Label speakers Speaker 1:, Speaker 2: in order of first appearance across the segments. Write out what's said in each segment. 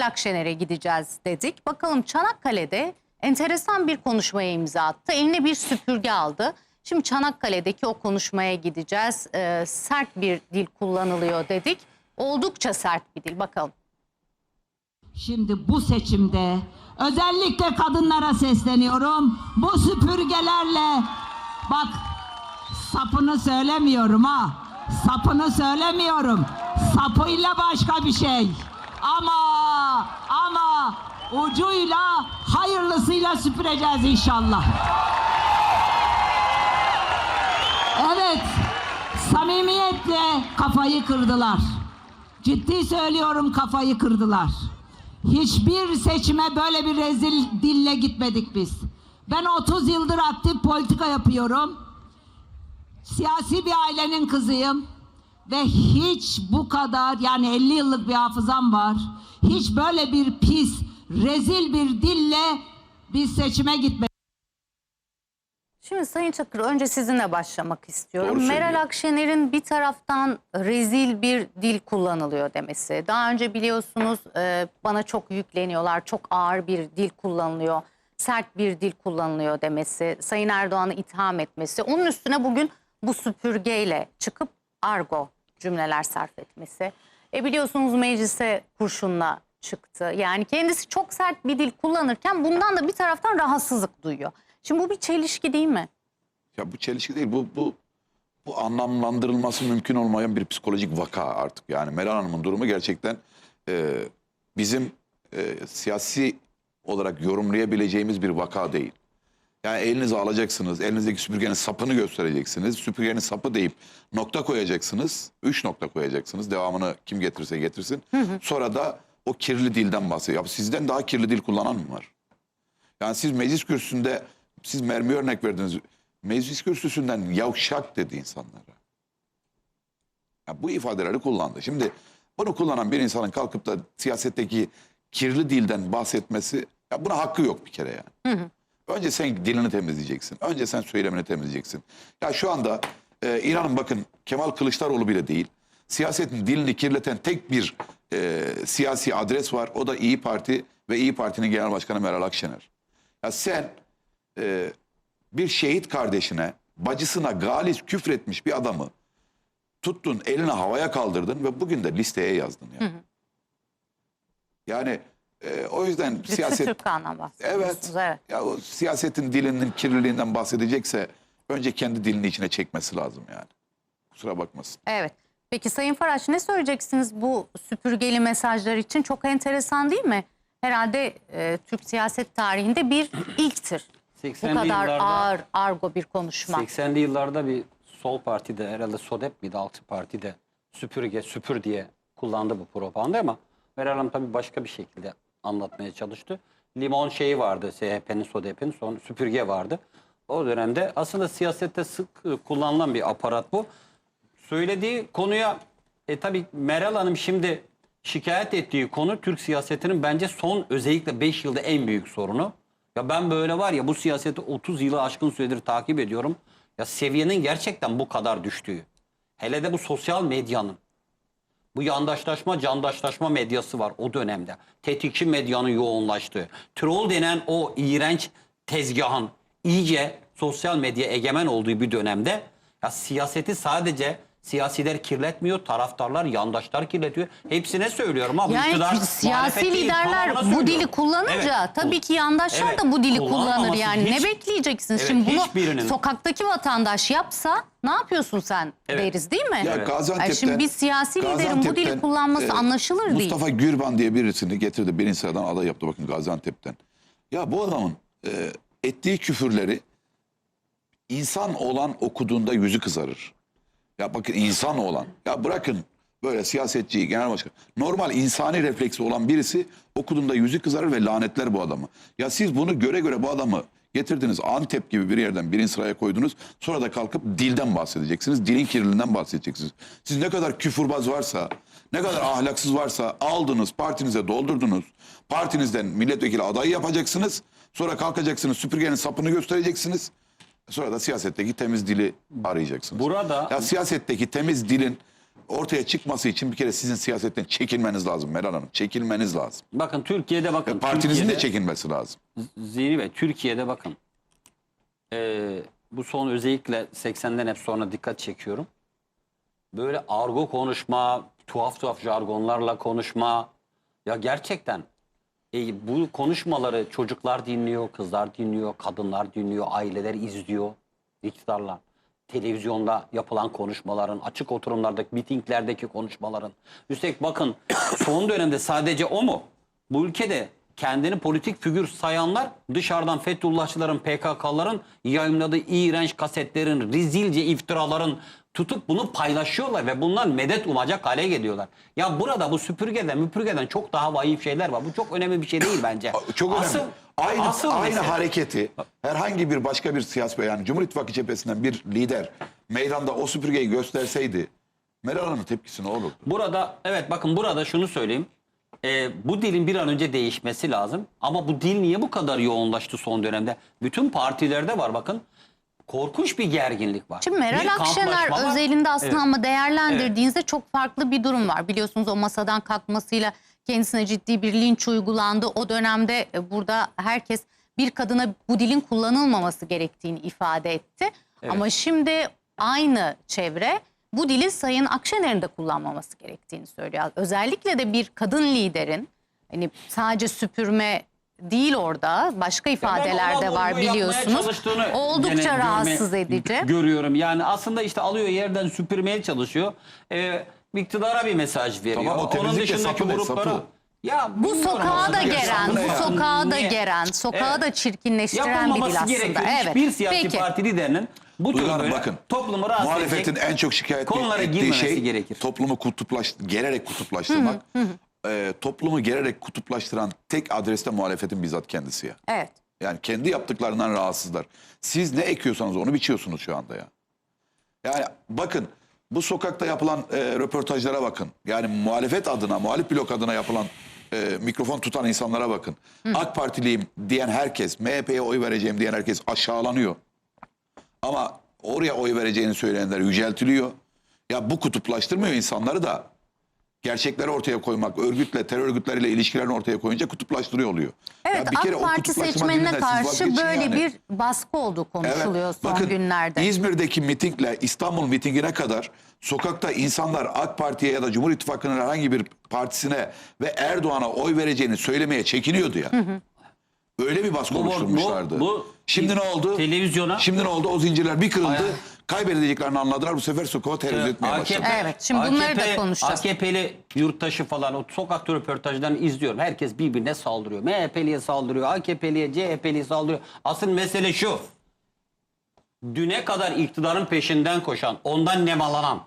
Speaker 1: Meral Akşener'e gideceğiz dedik. Bakalım Çanakkale'de enteresan bir konuşmaya imza attı. Eline bir süpürge aldı. Şimdi Çanakkale'deki o konuşmaya gideceğiz. Ee, sert bir dil kullanılıyor dedik. Oldukça sert bir dil. Bakalım.
Speaker 2: Şimdi bu seçimde özellikle kadınlara sesleniyorum. Bu süpürgelerle bak sapını söylemiyorum ha. Sapını söylemiyorum. Sapıyla başka bir şey. Ama ucuyla hayırlısıyla süpüreceğiz inşallah. Evet. Samimiyetle kafayı kırdılar. Ciddi söylüyorum kafayı kırdılar. Hiçbir seçime böyle bir rezil dille gitmedik biz. Ben 30 yıldır aktif politika yapıyorum. Siyasi bir ailenin kızıyım. Ve hiç bu kadar yani 50 yıllık bir hafızam var. Hiç böyle bir pis, rezil bir dille biz seçime gitmedik.
Speaker 1: Şimdi Sayın Çakır önce sizinle başlamak istiyorum.
Speaker 3: Doğru.
Speaker 1: Meral Akşener'in bir taraftan rezil bir dil kullanılıyor demesi. Daha önce biliyorsunuz e, bana çok yükleniyorlar, çok ağır bir dil kullanılıyor, sert bir dil kullanılıyor demesi, Sayın Erdoğan'ı itham etmesi. Onun üstüne bugün bu süpürgeyle çıkıp argo cümleler sarf etmesi. E biliyorsunuz meclise kurşunla çıktı. Yani kendisi çok sert bir dil kullanırken bundan da bir taraftan rahatsızlık duyuyor. Şimdi bu bir çelişki değil mi?
Speaker 3: Ya bu çelişki değil. Bu bu bu anlamlandırılması mümkün olmayan bir psikolojik vaka artık. Yani Meral Hanım'ın durumu gerçekten e, bizim e, siyasi olarak yorumlayabileceğimiz bir vaka değil. Yani elinize alacaksınız, elinizdeki süpürgenin sapını göstereceksiniz. Süpürgenin sapı deyip nokta koyacaksınız. Üç nokta koyacaksınız. Devamını kim getirse getirsin. Sonra da o kirli dilden bahsediyor. Ya sizden daha kirli dil kullanan mı var? Yani siz meclis kürsüsünde siz mermi örnek verdiniz. Meclis kürsüsünden yavşak dedi insanlara. Ya bu ifadeleri kullandı. Şimdi bunu kullanan bir insanın kalkıp da siyasetteki kirli dilden bahsetmesi ya buna hakkı yok bir kere yani. Önce sen dilini temizleyeceksin. Önce sen söylemini temizleyeceksin. Ya şu anda e, inanın bakın Kemal Kılıçdaroğlu bile değil. Siyasetin dilini kirleten tek bir e, siyasi adres var. O da İyi Parti ve İyi Parti'nin Genel Başkanı Meral Akşener. Ya sen e, bir şehit kardeşine, bacısına galis küfretmiş bir adamı tuttun, elini havaya kaldırdın ve bugün de listeye yazdın. Yani, yani e, o yüzden
Speaker 1: Lütfü
Speaker 3: siyaset...
Speaker 1: Türkkan'dan bahsediyorsunuz.
Speaker 3: Evet.
Speaker 1: evet.
Speaker 3: Ya o siyasetin dilinin kirliliğinden bahsedecekse önce kendi dilini içine çekmesi lazım yani. Kusura bakmasın.
Speaker 1: Evet. Peki Sayın Faraç ne söyleyeceksiniz bu süpürgeli mesajlar için? Çok enteresan değil mi? Herhalde e, Türk siyaset tarihinde bir ilktir. Bu
Speaker 4: 80'li
Speaker 1: kadar
Speaker 4: yıllarda
Speaker 1: ağır, argo bir konuşma.
Speaker 4: 80'li yıllarda bir sol partide herhalde SODEP miydi altı partide süpürge süpür diye kullandı bu propaganda ama Meral Hanım tabii başka bir şekilde anlatmaya çalıştı. Limon şeyi vardı CHP'nin SODEP'in sonra süpürge vardı. O dönemde aslında siyasette sık e, kullanılan bir aparat bu. Söylediği konuya e tabii Meral Hanım şimdi şikayet ettiği konu Türk siyasetinin bence son özellikle 5 yılda en büyük sorunu. Ya ben böyle var ya bu siyaseti 30 yılı aşkın süredir takip ediyorum. Ya seviyenin gerçekten bu kadar düştüğü. Hele de bu sosyal medyanın. Bu yandaşlaşma, candaşlaşma medyası var o dönemde. Tetikçi medyanın yoğunlaştığı. Troll denen o iğrenç tezgahın iyice sosyal medya egemen olduğu bir dönemde ya siyaseti sadece siyasiler kirletmiyor, taraftarlar, yandaşlar kirletiyor. Hepsine söylüyorum ama
Speaker 1: Yani
Speaker 4: iktidar,
Speaker 1: siyasi liderler bu dili kullanınca
Speaker 4: Evet,
Speaker 1: tabii
Speaker 4: bu-
Speaker 1: ki yandaşlar
Speaker 4: Evet,
Speaker 1: da bu dili kullanır yani.
Speaker 4: hiç-
Speaker 1: ne bekleyeceksiniz?
Speaker 4: Evet,
Speaker 1: Şimdi bunu
Speaker 4: hiçbirinin-
Speaker 1: sokaktaki vatandaş yapsa ne yapıyorsun sen
Speaker 4: Evet.
Speaker 1: deriz değil mi?
Speaker 3: Ya
Speaker 4: Evet.
Speaker 3: Gaziantep'ten,
Speaker 1: Yani şimdi bir siyasi liderin bu dili kullanması
Speaker 3: e,
Speaker 1: anlaşılır değil.
Speaker 3: Mustafa Gürban diye birisini getirdi. Birinci sıradan aday yaptı bakın Gaziantep'ten. Ya bu adamın e, ettiği küfürleri insan olan okuduğunda yüzü kızarır. Ya bakın insan olan. Ya bırakın böyle siyasetçiyi, genel başkan. Normal insani refleksi olan birisi okuduğunda yüzü kızarır ve lanetler bu adamı. Ya siz bunu göre göre bu adamı getirdiniz Antep gibi bir yerden birinci sıraya koydunuz. Sonra da kalkıp dilden bahsedeceksiniz. Dilin kirliliğinden bahsedeceksiniz. Siz ne kadar küfürbaz varsa, ne kadar ahlaksız varsa aldınız, partinize doldurdunuz. Partinizden milletvekili adayı yapacaksınız. Sonra kalkacaksınız, süpürgenin sapını göstereceksiniz. Sonra da siyasetteki temiz dili arayacaksınız.
Speaker 4: Burada-
Speaker 3: ya siyasetteki temiz dilin ortaya çıkması için bir kere sizin siyasetten çekilmeniz lazım Meral Hanım. Çekilmeniz lazım.
Speaker 4: Bakın Türkiye'de bakın.
Speaker 3: Partinizin de
Speaker 4: Türkiye'de-
Speaker 3: çekilmesi lazım.
Speaker 4: Zihni Bey, Türkiye'de bakın. Ee, bu son özellikle 80'den hep sonra dikkat çekiyorum. Böyle argo konuşma, tuhaf tuhaf jargonlarla konuşma. Ya gerçekten e, bu konuşmaları çocuklar dinliyor, kızlar dinliyor, kadınlar dinliyor, aileler izliyor. iktidarlar. Televizyonda yapılan konuşmaların, açık oturumlardaki, mitinglerdeki konuşmaların. Üstelik bakın son dönemde sadece o mu? Bu ülkede kendini politik figür sayanlar dışarıdan Fethullahçıların, PKK'ların yayınladığı iğrenç kasetlerin, rezilce iftiraların tutup bunu paylaşıyorlar ve bundan medet umacak hale geliyorlar. Ya burada bu süpürgeden, müpürgeden çok daha vahim şeyler var. Bu çok önemli bir şey değil bence.
Speaker 3: Çok önemli.
Speaker 4: Asıl-
Speaker 3: aynı
Speaker 4: asıl
Speaker 3: aynı
Speaker 4: mesele-
Speaker 3: hareketi herhangi bir başka bir siyasi yani Cumhur İttifakı cephesinden bir lider meydanda o süpürgeyi gösterseydi Meral Hanım'ın tepkisi ne olurdu?
Speaker 4: Burada evet bakın burada şunu söyleyeyim. Ee, bu dilin bir an önce değişmesi lazım. Ama bu dil niye bu kadar yoğunlaştı son dönemde? Bütün partilerde var bakın. Korkunç bir gerginlik var.
Speaker 1: Şimdi Meral
Speaker 4: Bir
Speaker 1: Akşener
Speaker 4: var.
Speaker 1: özelinde aslında
Speaker 4: Evet.
Speaker 1: ama değerlendirdiğinizde çok farklı bir durum var. Biliyorsunuz o masadan kalkmasıyla kendisine ciddi bir linç uygulandı. O dönemde e, burada herkes bir kadına bu dilin kullanılmaması gerektiğini ifade etti. Ama şimdi aynı çevre bu dili Sayın Akşener'in de kullanmaması gerektiğini söylüyor. Özellikle de bir kadın liderin hani sadece süpürme değil orada başka ifadeler de var biliyorsunuz. Oldukça
Speaker 4: görme-
Speaker 1: rahatsız edici.
Speaker 4: Görüyorum yani aslında işte alıyor yerden süpürmeye çalışıyor. Ee, iktidara bir mesaj veriyor.
Speaker 3: Tamam, o
Speaker 4: Onun dışındaki gruplara.
Speaker 3: sapı?
Speaker 4: Ya
Speaker 1: Bu sokağa da geren, bu sokağa da geren, sokağı
Speaker 4: Evet.
Speaker 1: da çirkinleştiren bir dil
Speaker 4: Yapılmaması
Speaker 1: aslında.
Speaker 4: gerekiyor.
Speaker 1: Evet.
Speaker 4: Hiçbir siyasi
Speaker 1: Peki.
Speaker 4: parti liderinin bu tür
Speaker 3: Duygu Hanım
Speaker 4: böyle
Speaker 3: bakın
Speaker 4: toplumu rahatsız
Speaker 3: muhalefetin
Speaker 4: edecek
Speaker 3: en çok şikayet
Speaker 4: konulara
Speaker 3: ettiği
Speaker 4: girmemesi
Speaker 3: şey
Speaker 4: gerekir.
Speaker 3: toplumu kutuplaş, gererek kutuplaştırmak. Ee, toplumu gererek kutuplaştıran tek adreste muhalefetin bizzat kendisi ya.
Speaker 1: Evet.
Speaker 3: Yani kendi yaptıklarından rahatsızlar. Siz ne ekiyorsanız onu biçiyorsunuz şu anda ya. Yani bakın bu sokakta yapılan e, röportajlara bakın. Yani muhalefet adına, muhalif blok adına yapılan e, mikrofon tutan insanlara bakın. AK Partiliyim diyen herkes, MHP'ye oy vereceğim diyen herkes aşağılanıyor. Ama oraya oy vereceğini söyleyenler yüceltiliyor. Ya bu kutuplaştırmıyor insanları da gerçekleri ortaya koymak, örgütle, terör örgütleriyle ilişkilerini ortaya koyunca kutuplaştırıyor oluyor.
Speaker 1: Evet
Speaker 3: Ya bir kere
Speaker 1: AK Parti seçmenine karşı böyle
Speaker 3: yani.
Speaker 1: bir baskı olduğu konuşuluyor son
Speaker 3: bakın,
Speaker 1: günlerde.
Speaker 3: İzmir'deki mitingle İstanbul mitingine kadar sokakta insanlar AK Parti'ye ya da Cumhur İttifakı'nın herhangi bir partisine ve Erdoğan'a oy vereceğini söylemeye çekiniyordu ya. Öyle bir baskı
Speaker 4: Bu- bu-
Speaker 3: oluşturmuşlardı.
Speaker 4: bu-
Speaker 3: Şimdi ne oldu?
Speaker 4: televizyona-
Speaker 3: Şimdi ne oldu? O zincirler bir kırıldı.
Speaker 4: Ay-
Speaker 3: Kaybedeceklerini anladılar. Bu sefer sokağı terör etmeye başladı.
Speaker 1: Evet, şimdi bunları da konuşacağız.
Speaker 4: AKP'li yurttaşı falan o sokakta röportajlarını izliyorum. Herkes birbirine saldırıyor. MHP'liye saldırıyor, AKP'liye, CHP'liye saldırıyor. Asıl mesele şu. Düne kadar iktidarın peşinden koşan, ondan nemalanan,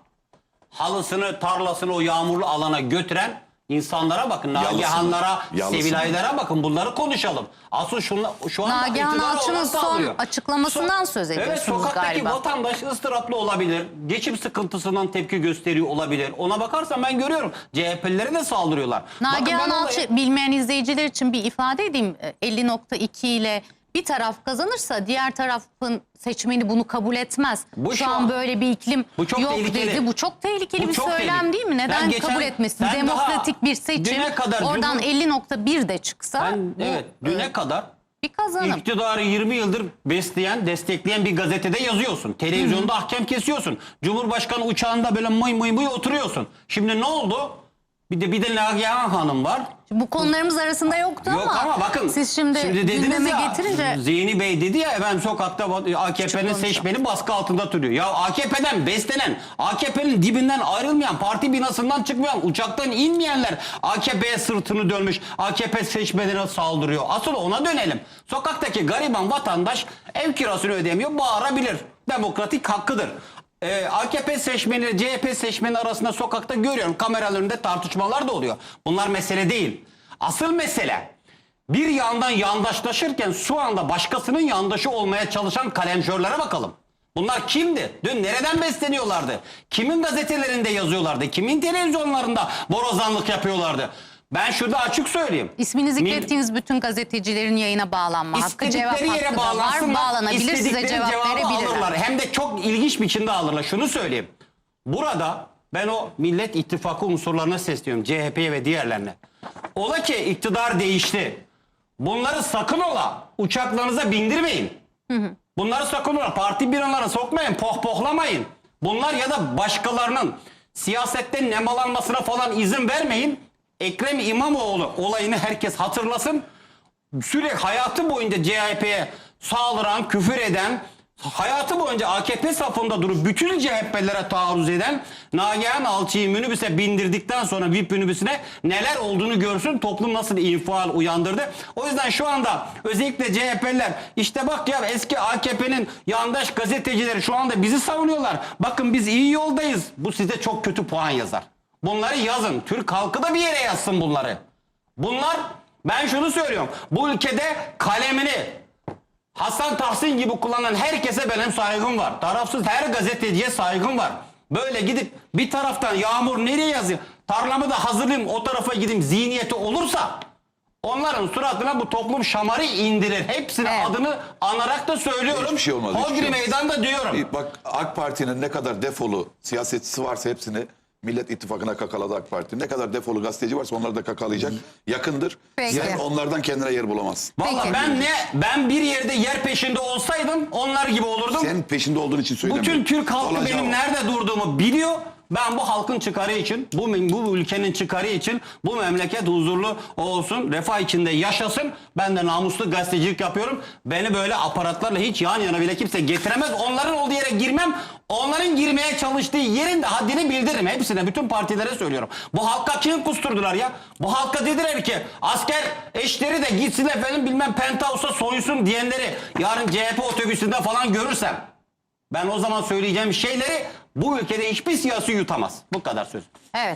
Speaker 4: halısını, tarlasını o yağmurlu alana götüren insanlara bakın. Nagihanlara,
Speaker 3: yalısını.
Speaker 4: Sevilaylara bakın. Bunları konuşalım. Asıl şunla, şu anda
Speaker 1: Nagihan Alçı'nın
Speaker 4: olan
Speaker 1: son açıklamasından söz
Speaker 4: Evet
Speaker 1: ediyorsunuz
Speaker 4: sokaktaki
Speaker 1: galiba.
Speaker 4: vatandaş ıstıraplı olabilir. Geçim sıkıntısından tepki gösteriyor olabilir. Ona bakarsan ben görüyorum. CHP'lilere de saldırıyorlar. Bakın
Speaker 1: Nagihan
Speaker 4: ben
Speaker 1: Alçı
Speaker 4: olayı-
Speaker 1: bilmeyen izleyiciler için bir ifade edeyim. E, 50.2 ile bir taraf kazanırsa diğer tarafın seçmeni bunu kabul etmez.
Speaker 4: Bu
Speaker 1: şu,
Speaker 4: şu
Speaker 1: an
Speaker 4: an-
Speaker 1: böyle bir iklim
Speaker 4: Bu çok
Speaker 1: yok
Speaker 4: tehlikeli.
Speaker 1: dedi. Bu çok tehlikeli
Speaker 4: Bu
Speaker 1: bir
Speaker 4: çok
Speaker 1: söylem
Speaker 4: tehlikeli.
Speaker 1: değil mi?
Speaker 4: Ben
Speaker 1: Neden
Speaker 4: geçen-
Speaker 1: kabul etmesin?
Speaker 4: ben
Speaker 1: Demokratik bir seçim.
Speaker 4: kadar
Speaker 1: Oradan
Speaker 4: Cumhur-
Speaker 1: 50.1 de çıksa
Speaker 4: Ben,
Speaker 1: bu,
Speaker 4: evet düne kadar
Speaker 1: bir kazanım.
Speaker 4: iktidarı 20 yıldır besleyen, destekleyen bir gazetede yazıyorsun. Televizyonda ahkam kesiyorsun. Cumhurbaşkanı uçağında böyle mıy mıy mıy oturuyorsun. Şimdi ne oldu? Bir de bir de Nagihan Hanım var.
Speaker 1: Bu konularımız arasında yoktu
Speaker 4: Yok
Speaker 1: ama,
Speaker 4: bakın
Speaker 1: siz şimdi,
Speaker 4: dediniz
Speaker 1: gündeme
Speaker 4: ya,
Speaker 1: getirince
Speaker 4: Zihni Bey dedi ya efendim sokakta AKP'nin
Speaker 1: konuşalım.
Speaker 4: seçmeni baskı altında duruyor. Ya AKP'den beslenen, AKP'nin dibinden ayrılmayan, parti binasından çıkmayan, uçaktan inmeyenler AKP'ye sırtını dönmüş, AKP seçmenine saldırıyor. Asıl ona dönelim. Sokaktaki gariban vatandaş ev kirasını ödemiyor, bağırabilir. Demokratik hakkıdır. Ee, AKP seçmeni, CHP seçmeni arasında sokakta görüyorum. Kameraların önünde tartışmalar da oluyor. Bunlar mesele değil. Asıl mesele bir yandan yandaşlaşırken şu anda başkasının yandaşı olmaya çalışan kalemşörlere bakalım. Bunlar kimdi? Dün nereden besleniyorlardı? Kimin gazetelerinde yazıyorlardı? Kimin televizyonlarında borazanlık yapıyorlardı? Ben şurada açık söyleyeyim.
Speaker 1: ismini
Speaker 4: Min-
Speaker 1: zikrettiğiniz bütün gazetecilerin yayına bağlanma hakkı cevap
Speaker 4: İstedikleri
Speaker 1: hakkı
Speaker 4: yere
Speaker 1: da var.
Speaker 4: bağlansınlar.
Speaker 1: Bağlanabilir size
Speaker 4: istedikleri
Speaker 1: cevap
Speaker 4: cevabı
Speaker 1: verebilirler.
Speaker 4: alırlar. Hem de çok ilginç biçimde alırlar. Şunu söyleyeyim. Burada Ben o Millet İttifakı unsurlarına sesleniyorum. CHP'ye ve diğerlerine. Ola ki iktidar değişti. Bunları sakın ola uçaklarınıza bindirmeyin. Bunları sakın ola parti binalarına sokmayın, pohpohlamayın. Bunlar ya da başkalarının siyasette nemalanmasına falan izin vermeyin. Ekrem İmamoğlu olayını herkes hatırlasın. Sürekli hayatı boyunca CHP'ye saldıran, küfür eden, hayatı boyunca AKP safında durup bütün CHP'lere taarruz eden Nagihan Alçı'yı minibüse bindirdikten sonra VIP minibüsüne neler olduğunu görsün toplum nasıl infial uyandırdı. O yüzden şu anda özellikle CHP'liler işte bak ya eski AKP'nin yandaş gazetecileri şu anda bizi savunuyorlar. Bakın biz iyi yoldayız. Bu size çok kötü puan yazar. Bunları yazın. Türk halkı da bir yere yazsın bunları. Bunlar ben şunu söylüyorum. Bu ülkede kalemini Hasan Tahsin gibi kullanan herkese benim saygım var. Tarafsız her gazeteciye saygım var. Böyle gidip bir taraftan Yağmur nereye yazıyor? Tarlamı da hazırlayayım o tarafa gideyim zihniyeti olursa onların suratına bu toplum şamarı indirir. Hepsinin
Speaker 1: Evet.
Speaker 4: adını anarak da söylüyorum.
Speaker 3: Hiçbir şey olmaz, hiçbir
Speaker 4: Hodri
Speaker 3: şey olmaz.
Speaker 4: meydanda diyorum.
Speaker 3: Bak AK Parti'nin ne kadar defolu siyasetçisi varsa hepsini Millet İttifakı'na kakaladı AK Parti. Ne kadar defolu gazeteci varsa onları da kakalayacak. Yakındır.
Speaker 1: Peki.
Speaker 3: Sen onlardan kendine yer bulamazsın.
Speaker 4: Valla
Speaker 1: Peki.
Speaker 4: ben ne ben bir yerde yer peşinde olsaydım onlar gibi olurdum.
Speaker 3: Sen peşinde olduğun için söylemiyorum.
Speaker 4: Bütün Türk halkı
Speaker 3: Olacağı
Speaker 4: benim
Speaker 3: o.
Speaker 4: nerede durduğumu biliyor. Ben bu halkın çıkarı için, bu, bu ülkenin çıkarı için, bu memleket huzurlu olsun, refah içinde yaşasın. Ben de namuslu gazetecilik yapıyorum. Beni böyle aparatlarla hiç yan yana bile kimse getiremez. Onların olduğu yere girmem. Onların girmeye çalıştığı yerin de haddini bildiririm. Hepsine, bütün partilere söylüyorum. Bu halka kim kusturdular ya? Bu halka dediler ki asker eşleri de gitsin efendim bilmem penthouse'a soyunsun diyenleri yarın CHP otobüsünde falan görürsem ben o zaman söyleyeceğim şeyleri bu ülkede hiçbir siyasi yutamaz. Bu kadar söz.
Speaker 1: Evet.